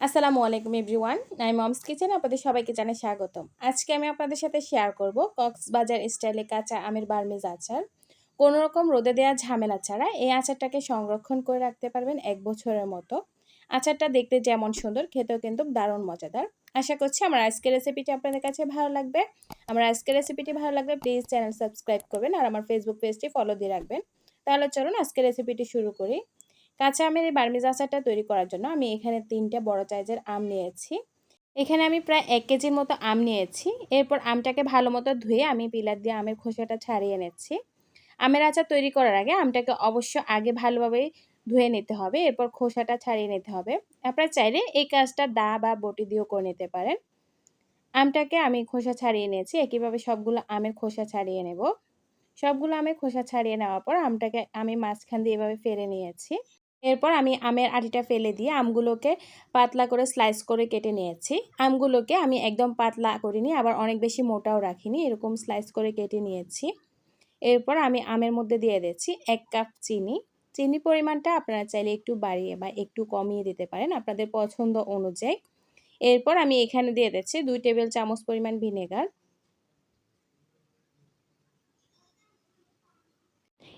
আসসালামু আলাইকুম এভরিওয়ান আমি মমস কিচেন আপনাদের সবাইকে জানাই স্বাগতম। আজকে আমি আপনাদের সাথে শেয়ার করব কক্সবাজার স্টাইলে কাঁচা আমের বার্মিজ আচার। কোনো রকম রোদে দেওয়া ঝামেলা ছাড়া এই আচারটাকে সংরক্ষণ করে রাখতে পারবেন এক বছরের মতো। আচারটা দেখতে যেমন সুন্দর, খেতেও কিন্তু দারুণ মজাদার। আশা করছি আমার আজকের রেসিপিটি আপনাদের কাছে ভালো লাগবে। আমার আজকের রেসিপিটি ভালো লাগবে প্লিজ চ্যানেল সাবস্ক্রাইব করবেন আর আমার ফেসবুক পেজটি ফলো দিয়ে রাখবেন। তাহলে চলুন আজকের রেসিপিটি শুরু করি। কাঁচা আমের এই বার্মিজ আচারটা তৈরি করার জন্য আমি এখানে তিনটা বড় সাইজের আম নিয়েছি। এখানে আমি প্রায় এক কেজির মতো আম নিয়েছি। এরপর আমটাকে ভালো মতো ধুয়ে আমি পিলার দিয়ে আমের খোসাটা ছাড়িয়ে নিচ্ছি। আমের আচার তৈরি করার আগে আমটাকে অবশ্য আগে ভালোভাবে ধুয়ে নিতে হবে, এরপর খোসাটা ছাড়িয়ে নিতে হবে। আপনারা চাইলে এই কাজটা দা বা বটি দিয়েও করে নিতে পারেন। আমটাকে আমি খোসা ছাড়িয়ে নিয়েছি, একইভাবে সবগুলো আমের খোসা ছাড়িয়ে নেব। সবগুলো আমের খোসা ছাড়িয়ে নেওয়ার পর আমটাকে আমি মাঝখান দিয়ে এভাবে ফেলে নিয়েছি। এরপর আমি আমের আটিটা ফেলে দিয়ে আমগুলোকে পাতলা করে স্লাইস করে কেটে নিয়েছি। আমগুলোকে আমি একদম পাতলা করিনি, আবার অনেক বেশি মোটাও রাখিনি, এরকম স্লাইস করে কেটে নিয়েছি। এরপর আমি আমের মধ্যে দিয়ে দিচ্ছি এক কাপ চিনি। চিনি পরিমাণটা আপনারা চাইলে একটু বাড়িয়ে বা একটু কমিয়ে দিতে পারেন আপনাদের পছন্দ অনুযায়ী। এরপর আমি এখানে দিয়ে দিচ্ছি দুই টেবিল চামচ পরিমাণ ভিনেগার।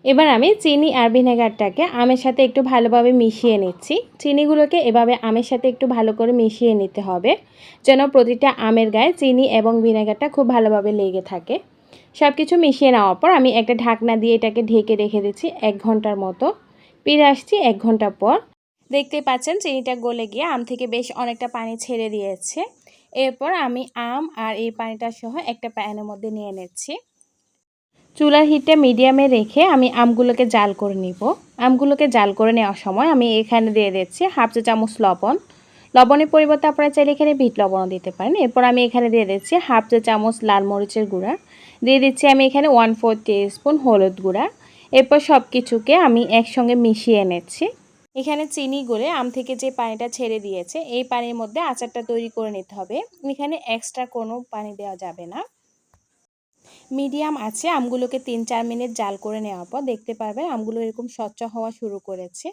এবার আমি চিনি আর ভিনেগারটাকে আমের সাথে একটু ভালোভাবে মিশিয়ে নিচ্ছি। চিনিগুলোকে এভাবে আমের সাথে একটু ভালো করে মিশিয়ে নিতে হবে, যেন প্রতিটা আমের গায়ে চিনি এবং ভিনেগারটা খুব ভালোভাবে লেগে থাকে। সব কিছু মিশিয়ে নেওয়ার পর আমি একটা ঢাকনা দিয়ে এটাকে ঢেকে রেখে দিচ্ছি এক ঘণ্টার মতো। ফিরে আসছি এক ঘণ্টা পর। দেখতেই পাচ্ছেন চিনিটা গলে গিয়ে আম থেকে বেশ অনেকটা পানি ছেড়ে দিয়েছে। এরপর আমি আম আর এই পানিটা সহ একটা প্যানের মধ্যে নিয়ে নিচ্ছি। চুলার হিটটা মিডিয়ামে রেখে আমি আমগুলোকে জাল করে নিব। আমগুলোকে জাল করে নেওয়ার সময় আমি এখানে দিয়ে দিচ্ছি হাফ চা চামচ লবণ। লবণের পরিবর্তে আপনারা চাইলে এখানে বিট লবণও দিতে পারেন। এরপর আমি এখানে দিয়ে দিচ্ছি হাফ চা চামচ লাল মরিচের গুঁড়া। দিয়ে দিচ্ছি আমি এখানে ওয়ান ফোর স্পুন হলুদ গুঁড়া। এরপর সব কিছুকে আমি একসঙ্গে মিশিয়ে নিচ্ছি। এখানে চিনি গলে আম থেকে যে পানিটা ছেড়ে দিয়েছে, এই পানির মধ্যে আচারটা তৈরি করে নিতে হবে। এখানে এক্সট্রা কোনো পানি দেওয়া যাবে না। মিডিয়াম আছে, আমগুলোকে তিন চার মিনিট জাল করে নেওয়ার পর দেখতে পারবেন আমগুলো এরকম স্বচ্ছ হওয়া শুরু করেছে।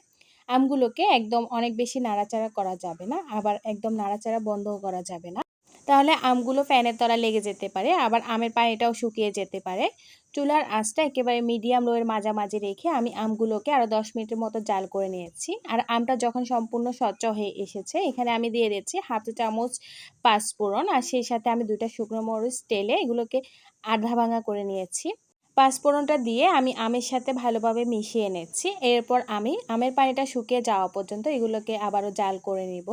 আমগুলোকে একদম অনেক বেশি নাড়াচাড়া করা যাবে না, আবার একদম নাড়াচাড়া বন্ধও করা যাবে না। তাহলে আমগুলো ফ্যানের তলা লেগে যেতে পারে, আবার আমের পানিটাও শুকিয়ে যেতে পারে। চুলার আঁচটা একেবারে মিডিয়াম লোয়ের মাঝামাঝি রেখে আমি আমগুলোকে আরও দশ মিনিটের মতো জাল করে নিয়েছি। আর আমটা যখন সম্পূর্ণ স্বচ্ছ হয়ে এসেছে, এখানে আমি দিয়ে দিচ্ছি হাফ চামচ পাঁচফোড়ন, আর সেই সাথে আমি দুইটা শুকনো মরিচ তেলে এগুলোকে আধা ভাঙা করে নিয়েছি। পাঁচফোড়নটা দিয়ে আমি আমের সাথে ভালোভাবে মিশিয়ে নিচ্ছি। এরপর আমি আমের পানিটা শুকিয়ে যাওয়া পর্যন্ত এগুলোকে আবারও জাল করে নিব।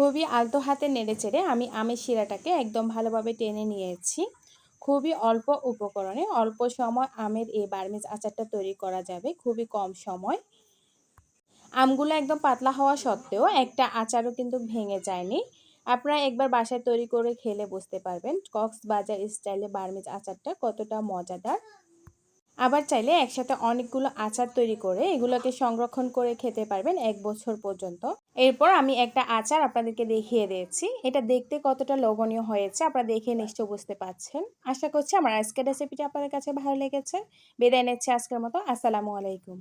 খুবই আলতো হাতে নেড়ে চেড়ে আমি আমের শিরাটাকে একদম ভালোভাবে টেনে নিয়েছি। খুবই অল্প উপকরণে, অল্প সময় আমের এই বার্মিজ আচারটা তৈরি করা যাবে, খুবই কম সময়। আমগুলো একদম পাতলা হওয়া সত্ত্বেও একটা আচারও কিন্তু ভেঙে যায়নি। আপনারা একবার বাসায় তৈরি করে খেলে বুঝতে পারবেন, কক্সবাজার স্টাইলে বার্মিজ আচারটা কতটা মজাদার। আবার চাইলে একসাথে অনেকগুলো আচার তৈরি করে এগুলোকে সংরক্ষণ করে খেতে পারবেন এক বছর পর্যন্ত। এরপর আমি একটা আচার আপনাদেরকে দেখিয়ে দিয়েছি। এটা দেখতে কতটা লোভনীয় হয়েছে আপনারা দেখে নিশ্চয় বুঝতে পারছেন। আশা করছি আমার আজকের রেসিপিটা আপনাদের কাছে ভালো লেগেছে। বিদায় নিচ্ছে আজকের মতো। আসসালামু আলাইকুম।